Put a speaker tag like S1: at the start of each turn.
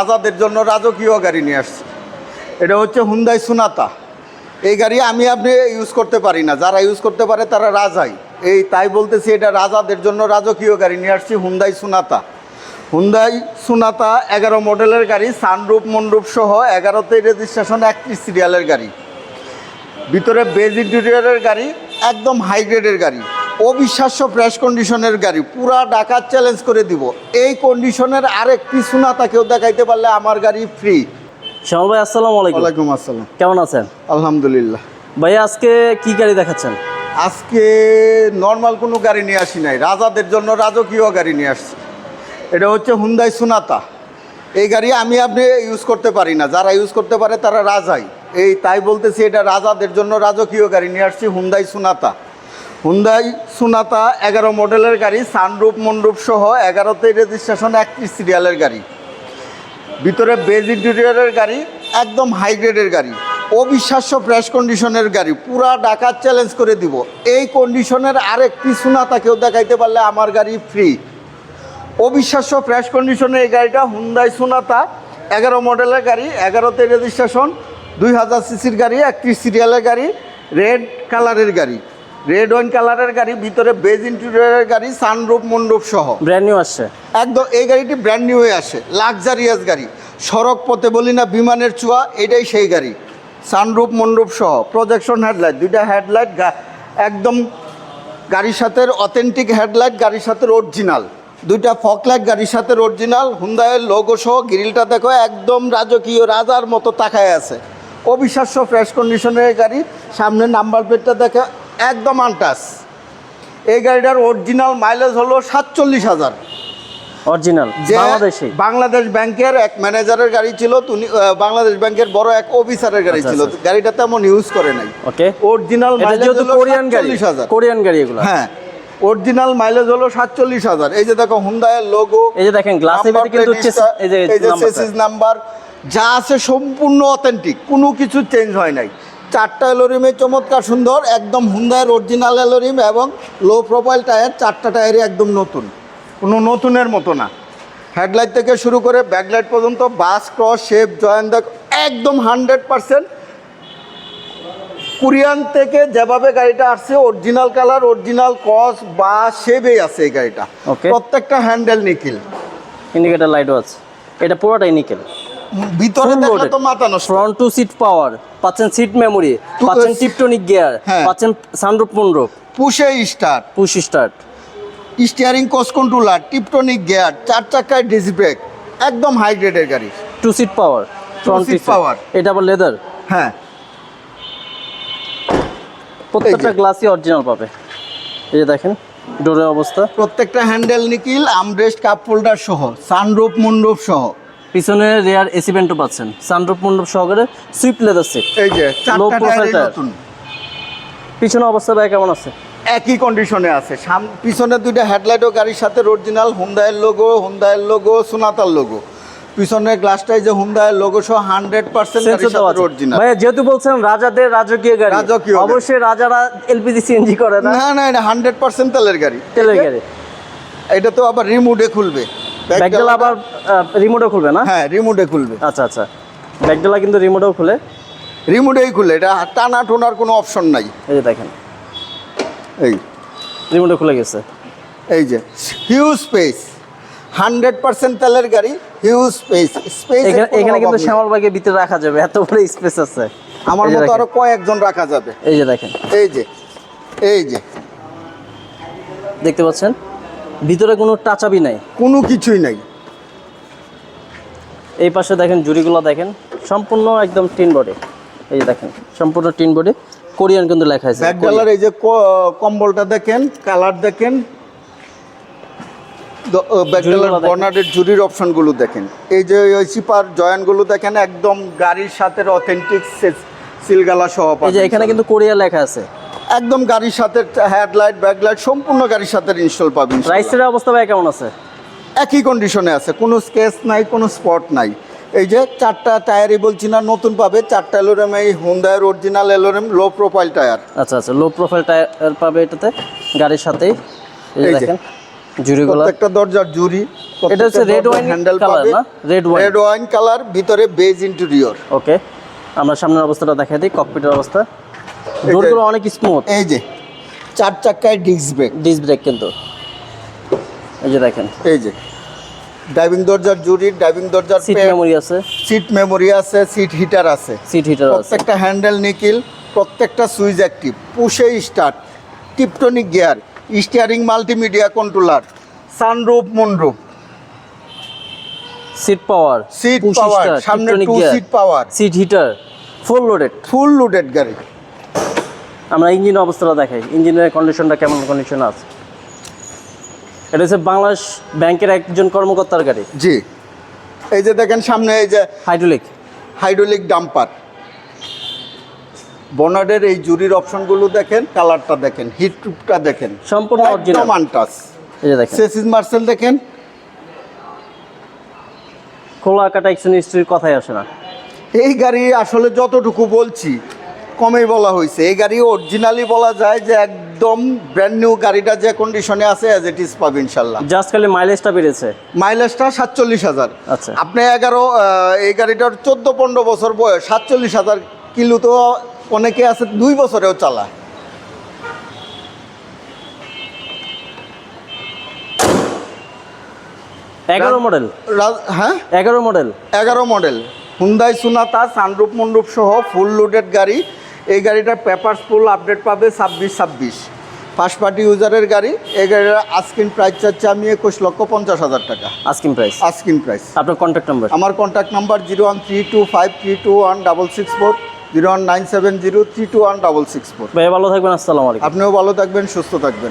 S1: রাজাদের জন্য রাজকীয় গাড়ি নিয়ে আসছি। এটা হচ্ছে হুন্দাই সুনাতা। এই গাড়ি আমি আপনি ইউজ করতে পারি না। যারা ইউজ করতে পারে তারা রাজাই। এই তাই বলতেছি, এটা রাজাদের জন্য রাজকীয় গাড়ি নিয়ে আসছি হুন্দাই সুনাতা। হুন্দাই সুনাতা এগারো মডেলের গাড়ি সানরূপ মন্ডপ সহ এগারোতে রেজিস্ট্রেশন একত্রিশ সিরিয়ালের গাড়ি। ভিতরে বেজ ইন্টেরিয়রের গাড়ি, একদম হাই গ্রেডের গাড়ি। অবিশ্বাস্য ফ্রেশ কন্ডিশনের গাড়ি। পুরা ডাকাত চ্যালেঞ্জ করে দিব। এই কন্ডিশনের আরেক পিছুনাতা কেউ দেখাইতে পারলে আমার গাড়ি ফ্রি
S2: শ্যামল ভাই আসসালামু আলাইকুম।
S1: ওয়ালাইকুম আসসালাম।
S2: কেমন আছেন?
S1: আলহামদুলিল্লাহ।
S2: ভাই আজকে কি গাড়ি দেখাচ্ছেন?
S1: আজকে নর্মাল কোনো গাড়ি নিয়ে আসি নাই। রাজাদের জন্য রাজকীয় গাড়ি নিয়ে আসছি। এটা হচ্ছে হুন্দাই সুনাতা এই গাড়ি আমি আপনি ইউজ করতে পারি না। যারা ইউজ করতে পারে তারা রাজাই। এই তাই বলতেছি এটা রাজাদের জন্য রাজকীয় গাড়ি নিয়ে আসছি হুন্দাই সুনাতা হুন্দাই সুনাতা এগারো মডেলের গাড়ি সানরূপ মন্ডপ সহ এগারোতে রেজিস্ট্রেশন একত্রিশ সিরিয়ালের গাড়ি। ভিতরে বেজ ইন্টেরিয়রের গাড়ি, একদম হাই গ্রেডের গাড়ি। অবিশ্বাস্য ফ্রেশ কন্ডিশনের গাড়ি। পুরা ডাকাত চ্যালেঞ্জ করে দিব। এই কন্ডিশনের আরেক পিছুনাতা কেউ দেখাইতে পারলে আমার গাড়ি ফ্রি অবিশ্বাস্য ফ্রেশ কন্ডিশনের এই গাড়িটা হুন্দাই সুনাতা এগারো মডেলের গাড়ি, এগারোতে রেজিস্ট্রেশন দুই হাজার সিসির গাড়ি, একত্রিশ সিরিয়ালের গাড়ি রেড কালারের গাড়ি। রেড ওয়াইন কালারের গাড়ি ভিতরে বেজ ইন্টেরিয়রের গাড়ি সানরূপ মণ্ডপ সহ।
S2: ব্র্যান্ড নিউ আসছে।
S1: একদম এই গাড়িটি ব্র্যান্ড নিউ হয়ে আসে লাক্সারিয়াস গাড়ি। সড়ক পথে বলি না বিমানের চুয়া এটাই সেই গাড়ি। সানরূপ মণ্ডপ সহ। প্রজেকশন হেডলাইট দুইটা হেডলাইট একদম গাড়ির সাথে অথেন্টিক হেডলাইট গাড়ির সাথে অরিজিনাল দুইটা ফকলাইট গাড়ির সাথে অরিজিনাল হুন্দায়ের লোগো সহ গ্রিলটা দেখো একদম রাজকীয় রাজার মতো তাকায় আছে। অবিশ্বাস্য ফ্রেশ কন্ডিশনের গাড়ি। সামনে নাম্বার প্লেটটা দেখে একদম আনটাস এই গাড়িটার অরিজিনাল মাইলেজ হলো সাতচল্লিশ হাজার।
S2: অরিজিনাল বাংলাদেশি।
S1: বাংলাদেশ ব্যাংকের এক ম্যানেজারের গাড়ি ছিল তুমি বাংলাদেশ ব্যাংকের বড় এক অফিসারের গাড়ি
S2: আচ্ছা,
S1: ছিল।
S2: আচ্ছা।
S1: গাড়িটা তেমন ইউজ করে নাই।
S2: ওকে
S1: অরিজিনাল মাইলেজ হলো
S2: কোরিয়ান গাড়ি কোরিয়ান গাড়ি এগুলো।
S1: হ্যাঁ অরিজিনাল মাইলেজ হলো সাতচল্লিশ হাজার। এই যে দেখো হুন্দায়ের লোগো
S2: এই যে দেখেন গ্লাসে কিন্তু এই যে
S1: নাম্বার যা আছে সম্পূর্ণ অথেন্টিক কোনো কিছু চেঞ্জ হয় নাই। চারটা এলোরিমে চমৎকার সুন্দর একদম হুন্দায়ের অরিজিনাল অ্যালোরিম এবং লো প্রোফাইল টায়ার চারটা টায়ারই একদম নতুন। কোনো নতুনের মতো না। হেডলাইট থেকে শুরু করে ব্যাকলাইট পর্যন্ত বাস ক্রস শেপ জয়েন দেখ একদম হান্ড্রেড পার্সেন্ট কুরিয়ান থেকে যেভাবে গাড়িটা আসছে অরিজিনাল কালার অরিজিনাল কস বা শেপেই আছে এই গাড়িটা. প্রত্যেকটা হ্যান্ডেল নিখিল।
S2: ইন্ডিকেটর লাইটও আছে এটা পুরোটাই নিকেল
S1: ভিতরে দেখলে তো মাথা নষ্ট।
S2: ফ্রন্ট টু সিট পাওয়ার পাচ্ছেন সিট মেমোরি পাচ্ছেন টিপটনিক গিয়ার। পাচ্ছেন সানরূপ মন্ডপ
S1: push start
S2: push start
S1: steering cos controller tiptronic gear চার চাকায় ডিসি ব্রেক একদম হাই গ্রেডের গাড়ি।
S2: Two seat power front
S1: seat power।
S2: এটা আবার লেদার
S1: হ্যাঁ।
S2: প্রত্যেকটা গ্লাসই অরিজিনাল পাবে। এই যে দেখেন ডোরের অবস্থা।
S1: প্রত্যেকটা handle nickel armrest cup holder সহ সানরূপ মণ্ডপ সহ।
S2: পিছনে রেয়ার এসি ভেন্টও পাচ্ছেন। সানরূপ মণ্ডপ সহকারে সুইফট লেদার সিট
S1: এই যে
S2: tire।
S1: নতুন।
S2: পিছনে অবস্থা ভাই কেমন আছে?
S1: একই কন্ডিশনে আছে। সাম পিছনে দুইটা হেডলাইটও গাড়ির সাথে অরিজিনাল হুন্দায়ের লোগো হুন্দায়ের লোগো সোনাতার লোগো পিছনের গ্লাসটাই যে হুন্দায়ের লোগো সহ হান্ড্রেড পার্সেন্ট অরিজিনাল
S2: ভাইয়া যেহেতু বলছেন রাজাদের রাজকীয় গাড়ি
S1: রাজকীয়
S2: অবশ্যই রাজারা এলপিজি সিএনজি করে না?
S1: না না এটা হান্ড্রেড পার্সেন্ট তেলের গাড়ি।
S2: তেলের গাড়ি।
S1: এটা তো আবার রিমোটে খুলবে।
S2: ব্যাগডালা আবার রিমোটও খুলবে না?
S1: হ্যাঁ রিমোটে খুলবে।
S2: আচ্ছা আচ্ছা। ব্যাগডালা কিন্তু রিমোটও খুলে।
S1: রিমোটেই খুলে এটা টানা টোনার কোনো অপশন নাই।
S2: এই যে দেখেন।
S1: এই।
S2: রিমোটও খুলে গেছে।
S1: এই যে হিউজ স্পেস হান্ড্রেড পার্সেন্ট তেলের গাড়ি হিউজ স্পেস স্পেস
S2: এখানে কিন্তু শ্যামল ভিতরে রাখা যাবে। এত বড় স্পেস আছে।
S1: আমার মতো আরও কয়েকজন রাখা যাবে।
S2: এই যে দেখেন।
S1: এই যে এই যে।
S2: দেখতে পাচ্ছেন? ভিতরে কোনো টাচাবি নাই।
S1: কোনো কিছুই নাই।
S2: এই পাশে দেখেন জুড়িগুলো দেখেন সম্পূর্ণ একদম টিন বডি। এই যে দেখেন সম্পূর্ণ টিন বডি। কোরিয়ান কিন্তু লেখা আছে
S1: ব্যাক কালার এই যে কম্বলটা দেখেন কালার দেখেন।
S2: জুড়িগুলো দেখেন।
S1: জুরির অপশনগুলো দেখেন। এই যে ওই চিপার জয়েন্টগুলো দেখেন একদম গাড়ির সাথে অথেন্টিক সিলগালা সহ
S2: এই যে এখানে কিন্তু কোরিয়া লেখা আছে।
S1: একদম গাড়ির সাথে হেডলাইট ব্যাকলাইট সম্পূর্ণ গাড়ির সাথে ইনস্টল পাবেন
S2: রাইসের অবস্থা ভাই কেমন আছে?
S1: একই কন্ডিশনে আছে কোনো স্কেচ নাই কোনো স্পট নাই। এই যে চারটা টায়ারই বলছি না নতুন পাবে চারটা এলোরেম এই হুন্দায়ের original alloy rim low profile tyre
S2: আচ্ছা আচ্ছা লো প্রোফাইল টায়ার পাবে এটাতে গাড়ির সাথেই। এই। দেখেন জুড়িগুলো।
S1: প্রত্যেকটা দরজার জুরি
S2: এটা হচ্ছে red wine color না? Red wine।
S1: Red wine colour ভিতরে বেজ ইন্টেরিয়র
S2: ওকে আমরা সামনের অবস্থাটা দেখাই দিই ককপিটের অবস্থা। ডোরগুলো অনেক স্মুথ
S1: এই যে চার চাক্কায় ডিস্ক ব্রেক
S2: ডিস ব্রেক কিন্তু। এই যে দেখেন।
S1: এই যে ড্রাইভিং দরজার জুরি ড্রাইভিং দরজার
S2: সিট মেমোরি আছে।
S1: সিট মেমোরি আছে সিট হিটার আছে।
S2: সিট হিটার আছে।
S1: প্রত্যেকটা হ্যান্ডেল নিকিল প্রত্যেকটা switch active push start tiptronic gear steering multimedia controller sunroof moonroof
S2: seat power
S1: seat power সামনে two seat power
S2: seat heater full loaded
S1: full loaded গাড়ি।
S2: আমরা engine অবস্থাটা দেখাই। ইঞ্জিনের কন্ডিশনটা কেমন কন্ডিশন আছে? এটা হচ্ছে বাংলাদেশ ব্যাংকের একজন কর্মকর্তার গাড়ি।
S1: জি। এই যে দেখেন সামনে এই যে
S2: হাইড্রোলিক
S1: হাইড্রোলিক ডাম্পার বনার্ডের এই জুরির অপশনগুলো দেখেন কালারটা দেখেন হিট টুপটা দেখেন।
S2: সম্পূর্ণ অরিজিনাল
S1: একদম আনটাস
S2: এই যে দেখেন।
S1: সেসিস মার্সেল দেখেন।
S2: খোলা কাটা এক্সচেঞ্জ হিস্ট্রির কথাই আসে না।
S1: এই গাড়ি আসলে যতটুকু বলছি কমেই বলা হয়েছে। এই গাড়ি অরিজিনালি বলা যায় যে একদম ব্র্যান্ড নিউ গাড়িটা যে কন্ডিশনে আছে অ্যাজ ইট ইজ পাবে ইনশাল্লাহ
S2: জাস্ট খালি মাইলেজটা বেড়েছে?
S1: মাইলেজটা সাতচল্লিশ হাজার।
S2: আচ্ছা।
S1: আপনি এগারো এই গাড়িটার চোদ্দ পনেরো বছর বয়স সাতচল্লিশ হাজার কিলো তো অনেকে আছে দুই বছরেও চালায়।
S2: এগারো মডেল
S1: হ্যাঁ?
S2: এগারো মডেল
S1: এগারো মডেল হুন্দাই সুনাতা সানরূপ মন্ডুপ সহ ফুল লোডেড গাড়ি। এই গাড়িটার পেপারস ফুল আপডেট পাবে ছাব্বিশ ছাব্বিশ। ফার্স্ট পার্টি ইউজারের গাড়ি এই গাড়ির আস্কিন প্রাইস চাচ্ছে আমি একুশ লক্ষ পঞ্চাশ হাজার টাকা।
S2: আস্কিন প্রাইস
S1: আস্কিন প্রাইস
S2: আপনার কন্ট্যাক্ট নাম্বার
S1: আমার contact number zero one three two five three two one double six four zero one nine seven zero three two one double six four.
S2: ভাই ভালো থাকবেন আসসালামু আলাইকুম।
S1: আপনিও ভালো থাকবেন সুস্থ থাকবেন।